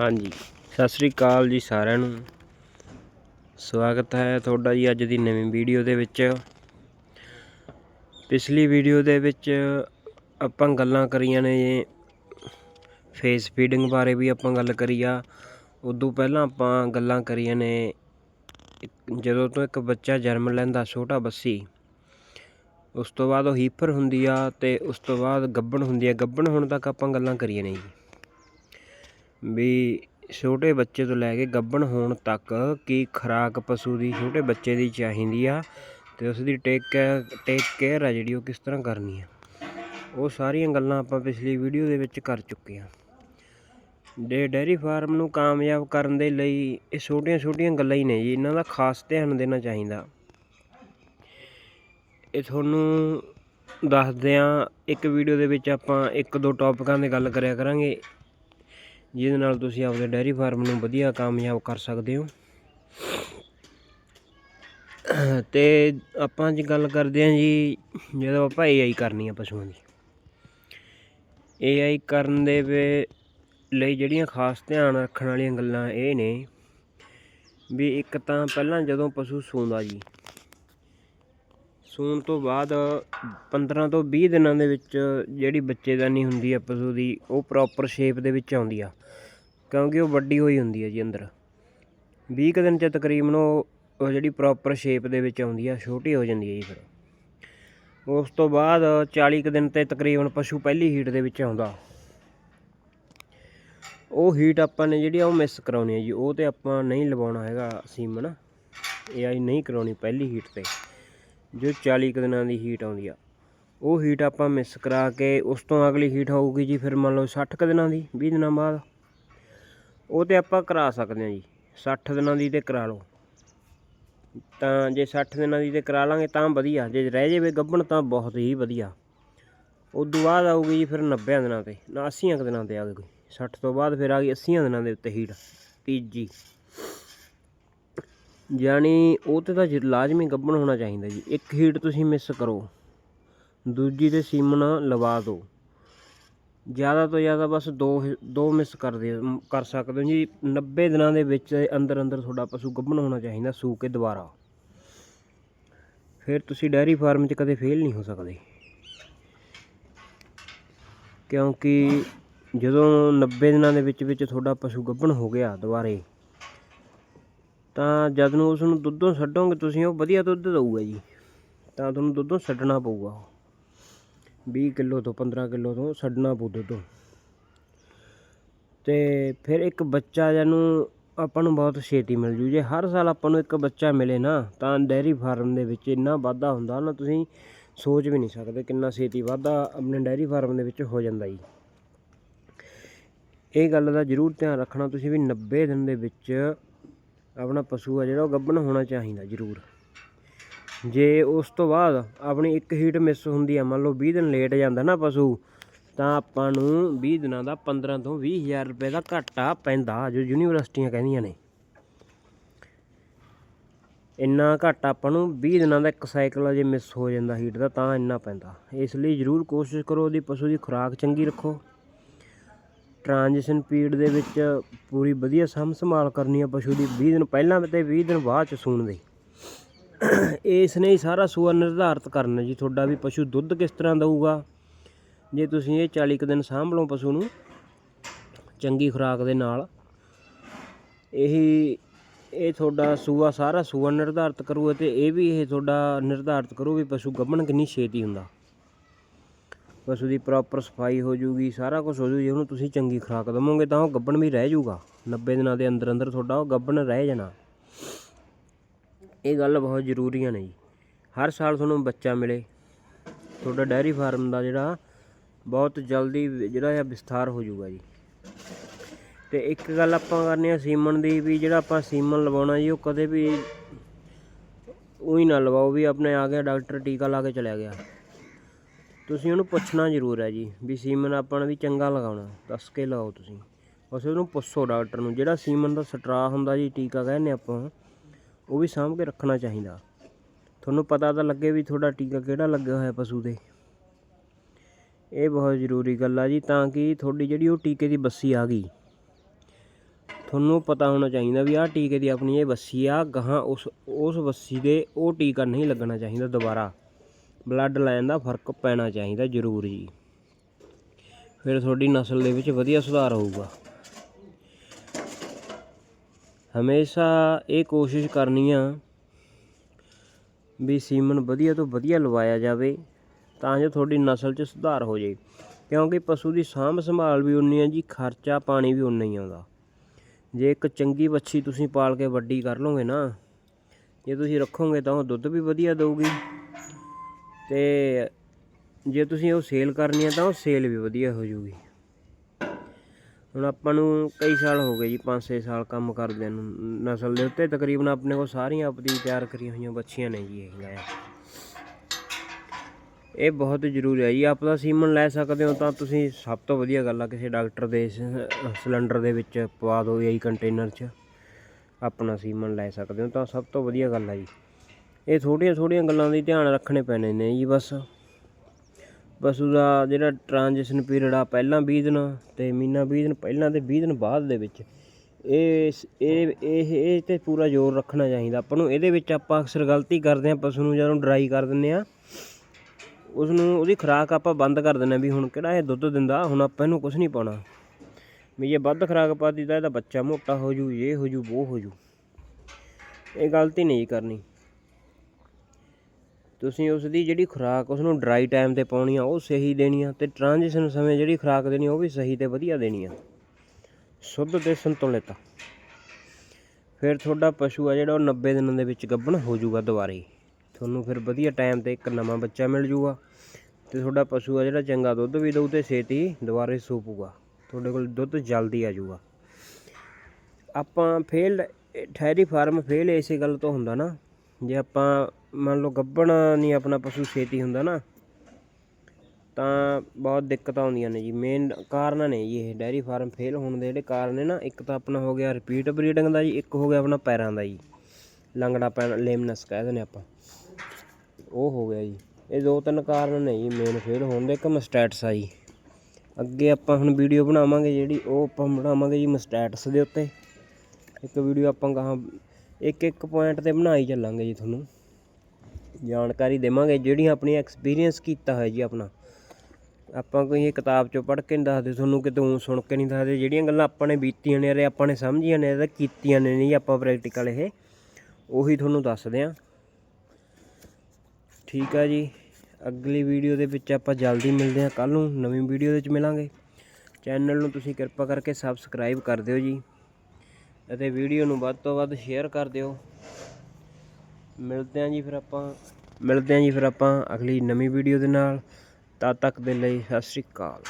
ਹਾਂਜੀ। ਸਤਿ ਸ੍ਰੀ ਅਕਾਲ ਜੀ ਸਾਰਿਆਂ ਨੂੰ। ਸਵਾਗਤ ਹੈ ਤੁਹਾਡਾ ਜੀ ਅੱਜ ਦੀ ਨਵੀਂ ਵੀਡੀਓ ਦੇ ਵਿੱਚ। ਪਿਛਲੀ ਵੀਡੀਓ ਦੇ ਵਿੱਚ ਆਪਾਂ ਗੱਲਾਂ ਕਰੀਆਂ ਨੇ ਫੇਸ ਫੀਡਿੰਗ ਬਾਰੇ ਵੀ ਆਪਾਂ ਗੱਲ ਕਰੀ ਆ। ਉਦੋਂ ਪਹਿਲਾਂ ਆਪਾਂ ਗੱਲਾਂ ਕਰੀਆਂ ਨੇ। ਜਦੋਂ ਤੋਂ ਇੱਕ ਬੱਚਾ ਜਨਮ ਲੈਂਦਾ ਛੋਟਾ ਬੱਸੀ, ਉਸ ਤੋਂ ਬਾਅਦ ਉਹ ਹੀਪਰ ਹੁੰਦੀ ਆ ਤੇ ਉਸ ਤੋਂ ਬਾਅਦ ਗੱਬਣ ਹੁੰਦੀ ਆ। ਗੱਬਣ ਹੁਣ ਤੱਕ ਆਪਾਂ ਗੱਲਾਂ ਕਰੀਆਂ ਨੇ ਜੀ। ਵੀ ਛੋਟੇ ਬੱਚੇ ਤੋਂ ਲੈ ਕੇ ਗੱਭਣ ਹੋਣ ਤੱਕ ਕੀ ਖੁਰਾਕ ਪਸ਼ੂ ਦੀ ਛੋਟੇ ਬੱਚੇ ਦੀ ਚਾਹੀਦੀ ਆ ਅਤੇ ਉਸ ਦੀ ਟੇਕ ਕੇਅਰ ਟੇਕ ਕੇਅਰ ਆ ਜਿਹੜੀ ਉਹ ਕਿਸ ਤਰ੍ਹਾਂ ਕਰਨੀ ਆ। ਉਹ ਸਾਰੀਆਂ ਗੱਲਾਂ ਆਪਾਂ ਪਿਛਲੀ ਵੀਡੀਓ ਦੇ ਵਿੱਚ ਕਰ ਚੁੱਕੇ ਹਾਂ ਡੇ ਡੇਅਰੀ ਫਾਰਮ ਨੂੰ ਕਾਮਯਾਬ ਕਰਨ ਦੇ ਲਈ ਇਹ ਛੋਟੀਆਂ ਛੋਟੀਆਂ ਗੱਲਾਂ ਹੀ ਨੇ ਜੀ, ਇਹਨਾਂ ਦਾ ਖਾਸ ਧਿਆਨ ਦੇਣਾ ਚਾਹੀਦਾ। ਇਹ ਤੁਹਾਨੂੰ ਦੱਸਦੇ ਆ, ਇੱਕ ਵੀਡੀਓ ਦੇ ਵਿੱਚ ਆਪਾਂ ਇੱਕ ਦੋ ਟੌਪਿਕਾਂ ਦੀ ਗੱਲ ਕਰਿਆ ਕਰਾਂਗੇ। ਜਿਹਦੇ ਨਾਲ ਤੁਸੀਂ ਆਪਦੇ ਡੈਰੀ ਫਾਰਮ ਨੂੰ ਵਧੀਆ ਕਾਮਯਾਬ ਕਰ ਸਕਦੇ ਹੋ। ਤੇ ਆਪਾਂ ਅੱਜ ਗੱਲ ਕਰਦੇ ਹਾਂ ਜੀ, ਜਦੋਂ ਆਪਾਂ ਏਆਈ ਕਰਨੀ ਆ ਪਸ਼ੂਆਂ ਦੀ। ਏਆਈ ਕਰਨ ਦੇ ਵੇ, ਲਈ ਜਿਹੜੀਆਂ ਖਾਸ ਧਿਆਨ ਰੱਖਣ ਵਾਲੀਆਂ ਗੱਲਾਂ ਇਹ ਨੇ ਵੀ ਇੱਕ ਤਾਂ ਪਹਿਲਾਂ ਜਦੋਂ ਪਸ਼ੂ ਸੌਂਦਾ ਜੀ ਸੂਣ ਤੋਂ ਬਾਅਦ 15 ਤੋਂ 20 ਦਿਨਾਂ ਦੇ ਵਿੱਚ ਜਿਹੜੀ ਬੱਚੇਦਾਨੀ ਹੁੰਦੀ ਆ ਪਸ਼ੂ ਦੀ, ਉਹ ਪ੍ਰੋਪਰ ਸ਼ੇਪ ਦੇ ਵਿੱਚ ਆਉਂਦੀ ਆ। ਕਿਉਂਕਿ ਉਹ ਵੱਡੀ ਹੋਈ ਹੁੰਦੀ ਆ ਜੀ ਅੰਦਰ। 20 ਕੁ ਦਿਨ ਚ ਤਕਰੀਬਨ ਉਹ ਜਿਹੜੀ ਪ੍ਰੋਪਰ ਸ਼ੇਪ ਦੇ ਵਿੱਚ ਆਉਂਦੀ ਆ, ਛੋਟੀ ਹੋ ਜਾਂਦੀ ਹੈ ਜੀ ਫਿਰ। ਉਸ ਤੋਂ ਬਾਅਦ 40 ਕੁ ਦਿਨ ਤੇ ਤਕਰੀਬਨ ਪਸ਼ੂ ਪਹਿਲੀ ਹੀਟ ਦੇ ਵਿੱਚ ਆਉਂਦਾ। ਉਹ ਹੀਟ ਆਪਾਂ ਨੇ ਜਿਹੜੀ ਆ, ਉਹ ਮਿਸ ਕਰਾਉਣੀ ਹੈ ਜੀ। ਉਹ ਤੇ ਆਪਾਂ ਨਹੀਂ ਲਵਾਉਣਾ ਹੈਗਾ ਸੀਮਨ। ਇਹ ਆਈ ਨਹੀਂ ਕਰਾਉਣੀ ਪਹਿਲੀ ਹੀਟ ਤੇ। ਜੋ 40 ਕੁ ਦਿਨਾਂ ਦੀ ਹੀਟ ਆਉਂਦੀ ਆ। ਉਹ ਹੀਟ ਆਪਾਂ ਮਿਸ ਕਰਾ ਕੇ ਉਸ ਤੋਂ ਅਗਲੀ ਹੀਟ ਹੋਊਗੀ ਜੀ ਫਿਰ ਮੰਨ ਲਓ 60 ਕੁ ਦਿਨਾਂ ਦੀ 20 ਦਿਨਾਂ ਬਾਅਦ। ਉਹ ਤੇ ਆਪਾਂ ਕਰਾ ਸਕਦੇ ਹਾਂ ਜੀ 60 ਦਿਨਾਂ ਦੀ ਤੇ ਕਰਾ ਲਓ। ਤਾਂ ਜੇ 60 ਦਿਨਾਂ ਦੀ ਤੇ ਕਰਾ ਲਾਂਗੇ ਤਾਂ ਵਧੀਆ, ਜੇ ਰਹਿ ਜਾਵੇ ਗੱਭਣ ਤਾਂ ਬਹੁਤ ਹੀ ਵਧੀਆ। ਉਦੋਂ ਬਾਅਦ ਆਊਗੀ ਜੀ ਫਿਰ 90 ਦਿਨਾਂ ਤੇ, ਨਾ 80 ਕੁ ਦਿਨਾਂ ਤੇ ਆ ਗਈ 60 ਤੋਂ ਬਾਅਦ ਫਿਰ ਆ ਗਈ 80 ਦਿਨਾਂ ਦੇ ਉੱਤੇ ਹੀਟ ਤੀਜੀ। ਯਾਨੀ ਉਹ ਤੇ ਤਾਂ ਲਾਜ਼ਮੀ ਗੱਭਣ ਹੋਣਾ ਚਾਹੀਦਾ ਜੀ। ਇੱਕ ਹੀਟ ਤੁਸੀਂ ਮਿਸ ਕਰੋ। ਦੂਜੀ ਤੇ ਸੀਮਨ ਲਵਾ ਦਿਓ ਜ਼ਿਆਦਾ ਤੋਂ ਜ਼ਿਆਦਾ ਬਸ ਦੋ ਹੀ- ਦੋ ਮਿਸ ਕਰਦੇ ਕਰ ਸਕਦੇ ਹੋ ਜੀ। 90 ਦਿਨਾਂ ਦੇ ਵਿੱਚ ਅੰਦਰ ਅੰਦਰ ਤੁਹਾਡਾ ਪਸ਼ੂ ਗੱਭਣ ਹੋਣਾ ਚਾਹੀਦਾ, ਸੂ ਕੇ ਦੁਬਾਰਾ। ਫਿਰ ਤੁਸੀਂ ਡੈਰੀ ਫਾਰਮ 'ਚ ਕਦੇ ਫੇਲ ਨਹੀਂ ਹੋ ਸਕਦੇ। ਕਿਉਂਕਿ ਜਦੋਂ 90 ਦਿਨਾਂ ਦੇ ਵਿੱਚ ਵਿੱਚ ਤੁਹਾਡਾ ਪਸ਼ੂ ਗੱਭਣ ਹੋ ਗਿਆ ਦੁਬਾਰੇ ਤਾਂ ਜਦ ਨੂੰ ਉਸ ਨੂੰ ਦੁੱਧੋਂ ਛੱਡੋਗੇ ਤੁਸੀਂ, ਉਹ ਵਧੀਆ ਦੁੱਧ ਦਊਗਾ ਜੀ। ਤਾਂ ਤੁਹਾਨੂੰ ਦੁੱਧੋਂ ਛੱਡਣਾ ਪਊਗਾ 20 ਕਿਲੋ ਤੋਂ 15 ਕਿਲੋ ਤੋਂ ਛੱਡਣਾ ਪਊ ਦੁੱਧ। ਤੇ ਫਿਰ ਇੱਕ ਬੱਚਾ ਜਿਹਨੂੰ ਆਪਾਂ ਨੂੰ ਬਹੁਤ ਛੇਤੀ ਮਿਲ ਜੂ। ਜੇ ਹਰ ਸਾਲ ਆਪਾਂ ਨੂੰ ਇੱਕ ਬੱਚਾ ਮਿਲੇ ਨਾ, ਤਾਂ ਡੈਰੀ ਫਾਰਮ ਦੇ ਵਿੱਚ ਇੰਨਾ ਵਾਧਾ ਹੁੰਦਾ ਨਾ, ਤੁਸੀਂ ਸੋਚ ਵੀ ਨਹੀਂ ਸਕਦੇ ਕਿੰਨਾ ਛੇਤੀ ਵਾਧਾ ਆਪਣੇ ਡੈਰੀ ਫਾਰਮ ਦੇ ਵਿੱਚ ਹੋ ਜਾਂਦਾ ਜੀ। ਇਹ ਗੱਲ ਦਾ ਜ਼ਰੂਰ ਧਿਆਨ ਰੱਖਣਾ, ਤੁਸੀਂ ਵੀ 90 ਦਿਨ ਦੇ ਵਿੱਚ ਆਪਣਾ ਪਸ਼ੂ ਆ ਜਿਹੜਾ ਉਹ ਗੱਭਣ ਹੋਣਾ ਚਾਹੀਦਾ ਜ਼ਰੂਰ। ਜੇ ਉਸ ਤੋਂ ਬਾਅਦ ਆਪਣੀ ਇੱਕ ਹੀਟ ਮਿਸ ਹੁੰਦੀ ਆ, ਮੰਨ ਲਓ 20 ਦਿਨ ਲੇਟ ਜਾਂਦਾ ਨਾ ਪਸ਼ੂ, ਤਾਂ ਆਪਾਂ ਨੂੰ 20 ਦਿਨਾਂ ਦਾ 15 ਤੋਂ 20000 ਰੁਪਏ ਦਾ ਘਾਟਾ ਪੈਂਦਾ, ਜੋ ਯੂਨੀਵਰਸਿਟੀਆਂ ਕਹਿੰਦੀਆਂ ਨੇ। ਇੰਨਾ ਘਾਟਾ ਆਪਾਂ ਨੂੰ 20 ਦਿਨਾਂ ਦਾ ਇੱਕ ਸਾਈਕਲ ਜੇ ਮਿਸ ਹੋ ਜਾਂਦਾ ਹੀਟ ਦਾ, ਤਾਂ ਇੰਨਾ ਪੈਂਦਾ। ਇਸ ਲਈ ਜ਼ਰੂਰ ਕੋਸ਼ਿਸ਼ ਕਰੋ ਉਹਦੀ ਪਸ਼ੂ ਦੀ ਖੁਰਾਕ ਚੰਗੀ ਰੱਖੋ। ਟ੍ਰਾਂਜੀਸ਼ਨ ਪੀਰੀਅਡ ਦੇ ਵਿੱਚ ਪੂਰੀ ਵਧੀਆ ਸਾਂਭ ਸੰਭਾਲ ਕਰਨੀ ਆ ਪਸ਼ੂ ਦੀ 20 ਦਿਨ ਪਹਿਲਾਂ ਤੇ 20 ਦਿਨ ਬਾਅਦ ਚ ਸੂਣ ਦੇ। ਇਸ ਨੇ ਹੀ ਸਾਰਾ ਸੂਆ ਨਿਰਧਾਰਤ ਕਰਨਾ ਜੀ, ਤੁਹਾਡਾ ਵੀ ਪਸ਼ੂ ਦੁੱਧ ਕਿਸ ਤਰ੍ਹਾਂ ਦਊਗਾ? ਜੇ ਤੁਸੀਂ ਇਹ 40 ਕੁ ਦਿਨ ਸਾਂਭ ਲਓ ਪਸ਼ੂ ਨੂੰ, ਚੰਗੀ ਖੁਰਾਕ ਦੇ ਨਾਲ, ਇਹੀ, ਇਹ ਤੁਹਾਡਾ ਸੂਆ, ਸਾਰਾ ਸੂਆ ਨਿਰਧਾਰਤ ਕਰੂ ਅਤੇ ਇਹ ਵੀ ਇਹ ਤੁਹਾਡਾ ਨਿਰਧਾਰਤ ਕਰੂ ਵੀ ਪਸ਼ੂ ਗੱਭਣ ਕਿੰਨੀ ਛੇਤੀ ਹੁੰਦਾ। ਪਸ਼ੂ ਦੀ ਪ੍ਰੋਪਰ ਸਫ਼ਾਈ ਹੋ ਜੂਗੀ, ਸਾਰਾ ਕੁਝ ਹੋ ਜੂ ਜੇ ਉਹਨੂੰ ਤੁਸੀਂ ਚੰਗੀ ਖੁਰਾਕ ਦੇਵੋਗੇ ਤਾਂ ਉਹ ਗੱਬਣ ਵੀ ਰਹਿ ਜੂਗਾ। 90 ਦਿਨਾਂ ਦੇ ਅੰਦਰ ਅੰਦਰ ਤੁਹਾਡਾ ਉਹ ਗੱਬਣ ਰਹਿ ਜਾਣਾ। ਇਹ ਗੱਲ ਬਹੁਤ ਜ਼ਰੂਰੀਆਂ ਨੇ ਜੀ। ਹਰ ਸਾਲ ਤੁਹਾਨੂੰ ਬੱਚਾ ਮਿਲੇ। ਤੁਹਾਡਾ ਡੈਰੀ ਫਾਰਮ ਦਾ ਜਿਹੜਾ ਬਹੁਤ ਜਲਦੀ ਜਿਹੜਾ ਆ ਵਿਸਥਾਰ ਹੋ ਜਾਊਗਾ ਜੀ। ਤੇ ਇੱਕ ਗੱਲ ਆਪਾਂ ਕਰਨੀ ਆ ਸੀਮਨ ਦੀ ਵੀ ਜਿਹੜਾ ਆਪਾਂ ਸੀਮਨ ਲਵਾਉਣਾ ਜੀ, ਉਹ ਕਦੇ ਵੀ ਉਹੀ ਨਾ ਲਵਾਓ ਵੀ ਆਪਣੇ ਆ ਗਿਆ ਡਾਕਟਰ ਟੀਕਾ ਲਾ ਕੇ ਚਲਿਆ ਗਿਆ। ਤੁਸੀਂ ਉਹਨੂੰ ਪੁੱਛਣਾ ਜ਼ਰੂਰ ਹੈ ਜੀ, ਵੀ ਸੀਮਨ ਆਪਾਂ ਨੇ ਵੀ ਚੰਗਾ ਲਗਾਉਣਾ, ਦੱਸ ਕੇ ਲਾਓ ਤੁਸੀਂ। ਬਸ ਉਹਨੂੰ ਪੁੱਛੋ ਡਾਕਟਰ ਨੂੰ, ਜਿਹੜਾ ਸੀਮਨ ਦਾ ਸਟਰਾ ਹੁੰਦਾ ਜੀ, ਟੀਕਾ ਕਹਿੰਦੇ ਆਪਾਂ, ਉਹ ਵੀ ਸਾਂਭ ਕੇ ਰੱਖਣਾ ਚਾਹੀਦਾ। ਤੁਹਾਨੂੰ ਪਤਾ ਤਾਂ ਲੱਗੇ ਵੀ ਤੁਹਾਡਾ ਟੀਕਾ ਕਿਹੜਾ ਲੱਗਿਆ ਹੋਇਆ ਪਸ਼ੂ ਦੇ ਇਹ ਬਹੁਤ ਜ਼ਰੂਰੀ ਗੱਲ ਆ ਜੀ, ਤਾਂ ਕਿ ਤੁਹਾਡੀ ਜਿਹੜੀ ਉਹ ਟੀਕੇ ਦੀ ਬੱਸੀ ਆ ਗਈ। ਤੁਹਾਨੂੰ ਪਤਾ ਹੋਣਾ ਚਾਹੀਦਾ ਵੀ ਆਹ ਟੀਕੇ ਦੀ ਆਪਣੀ ਇਹ ਬੱਸੀ ਆ, ਗਾਹਾਂ ਉਸ ਉਸ ਵੱਸੀ ਦੇ ਉਹ ਟੀਕਾ ਨਹੀਂ ਲੱਗਣਾ ਚਾਹੀਦਾ ਦੁਬਾਰਾ। ਬਲੱਡ ਲਾਈਨ ਦਾ ਫ਼ਰਕ ਪੈਣਾ ਚਾਹੀਦਾ ਜ਼ਰੂਰ। ਜੀ ਫਿਰ ਤੁਹਾਡੀ ਨਸਲ ਦੇ ਵਿੱਚ ਵਧੀਆ ਸੁਧਾਰ ਹੋਊਗਾ। ਹਮੇਸ਼ਾ ਇਹ ਕੋਸ਼ਿਸ਼ ਕਰਨੀ ਆ ਵੀ ਸੀਮਨ ਵਧੀਆ ਤੋਂ ਵਧੀਆ ਲਵਾਇਆ ਜਾਵੇ ਤਾਂ ਜੋ ਤੁਹਾਡੀ ਨਸਲ 'ਚ ਸੁਧਾਰ ਹੋ ਜਾਏ। ਕਿਉਂਕਿ ਪਸ਼ੂ ਦੀ ਸਾਂਭ ਸੰਭਾਲ ਵੀ ਉਨੀ ਆ ਜੀ, ਖਰਚਾ ਪਾਣੀ ਵੀ ਉਨਾ ਹੀ ਆਉਂਦਾ। ਜੇ ਇੱਕ ਚੰਗੀ ਵੱਛੀ ਤੁਸੀਂ ਪਾਲ ਕੇ ਵੱਡੀ ਕਰ ਲਓਗੇ ਨਾ, ਜੇ ਤੁਸੀਂ ਰੱਖੋਗੇ ਤਾਂ ਉਹ ਦੁੱਧ ਵੀ ਵਧੀਆ ਦੇਊਗੀ। ਤੇ ਜੇ ਤੁਸੀਂ ਉਹ ਸੇਲ ਕਰਨੀ ਹੈ ਤਾਂ ਉਹ ਸੇਲ ਵੀ ਵਧੀਆ ਹੋ ਜਾਊਗੀ। ਹੁਣ ਆਪਾਂ ਨੂੰ ਕਈ ਸਾਲ ਹੋ ਗਏ ਜੀ 5-6 ਸਾਲ ਕੰਮ ਕਰਦਿਆਂ ਨੂੰ, ਨਸਲ ਦੇ ਉੱਤੇ ਤਕਰੀਬਨ ਆਪਣੇ ਕੋਲ ਸਾਰੀਆਂ ਆਪਦੀ ਤਿਆਰ ਕਰੀਆਂ ਹੋਈਆਂ ਬੱਚੀਆਂ ਨੇ ਜੀ ਇਹ ਲੈ। ਇਹ ਬਹੁਤ ਜ਼ਰੂਰੀ ਹੈ ਜੀ, ਆਪ ਦਾ ਸੀਮਨ ਲੈ ਸਕਦੇ ਹੋ ਤਾਂ ਤੁਸੀਂ ਸਭ ਤੋਂ ਵਧੀਆ ਗੱਲ ਆ ਕਿਸੇ ਡਾਕਟਰ ਦੇ ਸਿਲੰਡਰ ਦੇ ਵਿੱਚ ਪਵਾ ਦਿਓ ਜਾਂ ਕੰਟੇਨਰ 'ਚ, ਆਪਣਾ ਸੀਮਨ ਲੈ ਸਕਦੇ ਹੋ ਤਾਂ ਸਭ ਤੋਂ ਵਧੀਆ ਗੱਲ ਆ ਜੀ। ਇਹ ਥੋੜੀਆਂ ਥੋੜੀਆਂ ਗੱਲਾਂ ਦੀ ਧਿਆਨ ਰੱਖਣੇ ਪੈਣੇ ਨੇ ਜੀ ਬਸ। ਪਸ਼ੂ ਦਾ ਜਿਹੜਾ ਟ੍ਰਾਂਜੀਸ਼ਨ ਪੀਰੀਅਡ ਆ ਪਹਿਲਾਂ 20 ਦਿਨ ਤੇ ਮਹੀਨਾ 20 ਦਿਨ, ਪਹਿਲਾਂ ਤੇ 20 ਦਿਨ ਬਾਅਦ ਦੇ ਵਿੱਚ ਇਹ ਇਹ ਇਹ ਇਹ ਤੇ ਪੂਰਾ ਜ਼ੋਰ ਰੱਖਣਾ ਚਾਹੀਦਾ। ਆਪਾਂ ਨੂੰ ਇਹਦੇ ਵਿੱਚ ਆਪਾਂ ਅਕਸਰ ਗਲਤੀ ਕਰਦੇ ਹਾਂ, ਪਸ਼ੂ ਨੂੰ ਜਦੋਂ ਡਰਾਈ ਕਰ ਦਿੰਦੇ ਆ ਉਸ ਨੂੰ ਉਹਦੀ ਖੁਰਾਕ ਆਪਾਂ ਬੰਦ ਕਰ ਦਿੰਦੇ ਹਾਂ ਵੀ ਹੁਣ ਕਿਹੜਾ ਇਹ ਦੁੱਧ ਦਿੰਦਾ, ਹੁਣ ਆਪਾਂ ਇਹਨੂੰ ਕੁਝ ਨਹੀਂ ਪਾਉਣਾ। ਵੀ ਜੇ ਵੱਧ ਖੁਰਾਕ ਪਾਤੀ ਤਾਂ ਇਹਦਾ ਬੱਚਾ ਮੋਟਾ ਹੋ ਜੂ, ਇਹ ਹੋ ਜੂ, ਉਹ ਹੋ ਜੂ। ਇਹ ਗਲਤੀ ਨਹੀਂ ਕਰਨੀ। ਤੁਸੀਂ ਉਸ ਦੀ ਜਿਹੜੀ ਖੁਰਾਕ ਉਸ ਨੂੰ ਡਰਾਈ ਟਾਈਮ ਤੇ ਪਾਉਣੀ ਆ, ਉਹ ਸਹੀ ਦੇਣੀ ਆ ਤੇ ਟ੍ਰਾਂਜੀਸ਼ਨ ਸਮੇਂ ਜਿਹੜੀ ਖੁਰਾਕ ਦੇਣੀ ਉਹ ਵੀ ਸਹੀ ਤੇ ਵਧੀਆ ਦੇਣੀ ਆ। ਸ਼ੁੱਧ ਤੇ ਸੰਤੁਲਿਤ। ਫਿਰ ਤੁਹਾਡਾ ਪਸ਼ੂ ਆ ਜਿਹੜਾ ਉਹ 90 ਦਿਨਾਂ ਦੇ ਵਿੱਚ ਗੱਭਣ ਹੋ ਜਾਊਗਾ ਦੁਬਾਰੇ। ਤੁਹਾਨੂੰ ਫਿਰ ਵਧੀਆ ਟਾਈਮ ਤੇ ਇੱਕ ਨਵਾਂ ਬੱਚਾ ਮਿਲ ਜਾਊਗਾ ਤੇ ਤੁਹਾਡਾ ਪਸ਼ੂ ਆ ਜਿਹੜਾ ਚੰਗਾ ਦੁੱਧ ਵੀ ਦਊ ਤੇ ਛੇਤੀ ਦੁਬਾਰੇ ਸੂਪੂਗਾ। ਤੁਹਾਡੇ ਕੋਲ ਦੁੱਧ ਜਲਦੀ ਆ ਜਾਊਗਾ। ਆਪਾਂ ਫੇਲ ਠਹਿਰੀ ਫਾਰਮ ਫੇਲ ਇਸੇ ਗੱਲ ਤੋਂ ਹੁੰਦਾ ਨਾ, ਜੇ ਆਪਾਂ ਮੰਨ ਲਓ ਗੱਭਣ ਨਹੀਂ ਆਪਣਾ ਪਸ਼ੂ ਛੇਤੀ ਹੁੰਦਾ ਨਾ, ਤਾਂ ਬਹੁਤ ਦਿੱਕਤਾਂ ਆਉਂਦੀਆਂ ਨੇ ਜੀ। ਮੇਨ ਕਾਰਨ ਨੇ ਜੀ ਇਹ ਡੈਰੀ ਫਾਰਮ ਫੇਲ ਹੋਣ ਦੇ ਜਿਹੜੇ ਕਾਰਨ ਨੇ ਨਾ, ਇੱਕ ਤਾਂ ਆਪਣਾ ਹੋ ਗਿਆ ਰਿਪੀਟ ਬਰੀਡਿੰਗ ਦਾ ਜੀ, ਇੱਕ ਹੋ ਗਿਆ ਆਪਣਾ ਪੈਰਾਂ ਦਾ ਜੀ। ਲੰਗੜਾ ਪੈਣ ਲੇਮਨਸ ਕਹਿ ਦਿੰਦੇ ਆਪਾਂ। ਉਹ ਹੋ ਗਿਆ ਜੀ। ਇਹ ਦੋ ਤਿੰਨ ਕਾਰਨ ਨੇ ਜੀ ਮੇਨ ਫੇਲ ਹੋਣ ਦੇ, ਇੱਕ ਮਸਟੈਟਸ ਆ ਜੀ। ਅੱਗੇ ਆਪਾਂ ਹੁਣ ਵੀਡੀਓ ਬਣਾਵਾਂਗੇ ਜਿਹੜੀ, ਉਹ ਆਪਾਂ ਬਣਾਵਾਂਗੇ ਜੀ ਮਸਟੈਟਸ ਦੇ ਉੱਤੇ। ਇੱਕ ਵੀਡੀਓ ਆਪਾਂ ਗਾਹਾਂ ਇੱਕ ਇੱਕ ਪੁਆਇੰਟ ਤੇ ਬਣਾਈ ਚੱਲਾਂਗੇ ਜੀ ਤੁਹਾਨੂੰ। ਜਾਣਕਾਰੀ ਦੇਵਾਂਗੇ, ਜਿਹੜੀਆਂ ਆਪਣੀ ਐਕਸਪੀਰੀਅੰਸ ਕੀਤਾ ਹੋਇਆ ਜੀ ਆਪਣਾ। ਆਪਾਂ ਕੋਈ ਇਹ ਕਿਤਾਬ ਚੋਂ ਪੜ੍ਹ ਕੇ ਨਹੀਂ ਦੱਸਦੇ, ਤੁਹਾਨੂੰ ਕਿਤੋਂ ਸੁਣ ਕੇ ਨਹੀਂ ਦੱਸਦੇ, ਜਿਹੜੀਆਂ ਗੱਲਾਂ ਆਪਾਂ ਨੇ ਬੀਤੀਆਂ ਨੇ ਰੇ ਆਪਾਂ ਨੇ ਸਮਝੀਆਂ ਨੇ ਤੇ ਕੀਤੀਆਂ ਨੇ ਨਹੀਂ ਆਪਾਂ ਪ੍ਰੈਕਟੀਕਲ ਇਹ, ਉਹੀ ਤੁਹਾਨੂੰ ਦੱਸਦੇ ਆ। ਠੀਕ ਆ ਜੀ, ਅਗਲੀ ਵੀਡੀਓ ਦੇ ਵਿੱਚ ਆਪਾਂ ਜਲਦੀ ਮਿਲਦੇ ਹਾਂ ਕੱਲ ਨੂੰ ਨਵੀਂ ਵੀਡੀਓ ਦੇ ਵਿੱਚ ਮਿਲਾਂਗੇ। ਚੈਨਲ ਨੂੰ ਤੁਸੀਂ ਕਿਰਪਾ ਕਰਕੇ ਸਬਸਕ੍ਰਾਈਬ ਕਰ ਦਿਓ ਜੀ, ਅਤੇ ਵੀਡੀਓ ਨੂੰ ਵੱਧ ਤੋਂ ਵੱਧ ਸ਼ੇਅਰ ਕਰ ਦਿਓ। ਮਿਲਦੇ ਹਾਂ ਜੀ ਫਿਰ ਆਪਾਂ, ਮਿਲਦੇ ਹਾਂ ਜੀ ਫਿਰ ਆਪਾਂ ਅਗਲੀ ਨਵੀਂ ਵੀਡੀਓ ਦੇ ਨਾਲ। ਤਦ ਤੱਕ ਦੇ ਲਈ ਸਤਿ ਸ਼੍ਰੀ ਅਕਾਲ।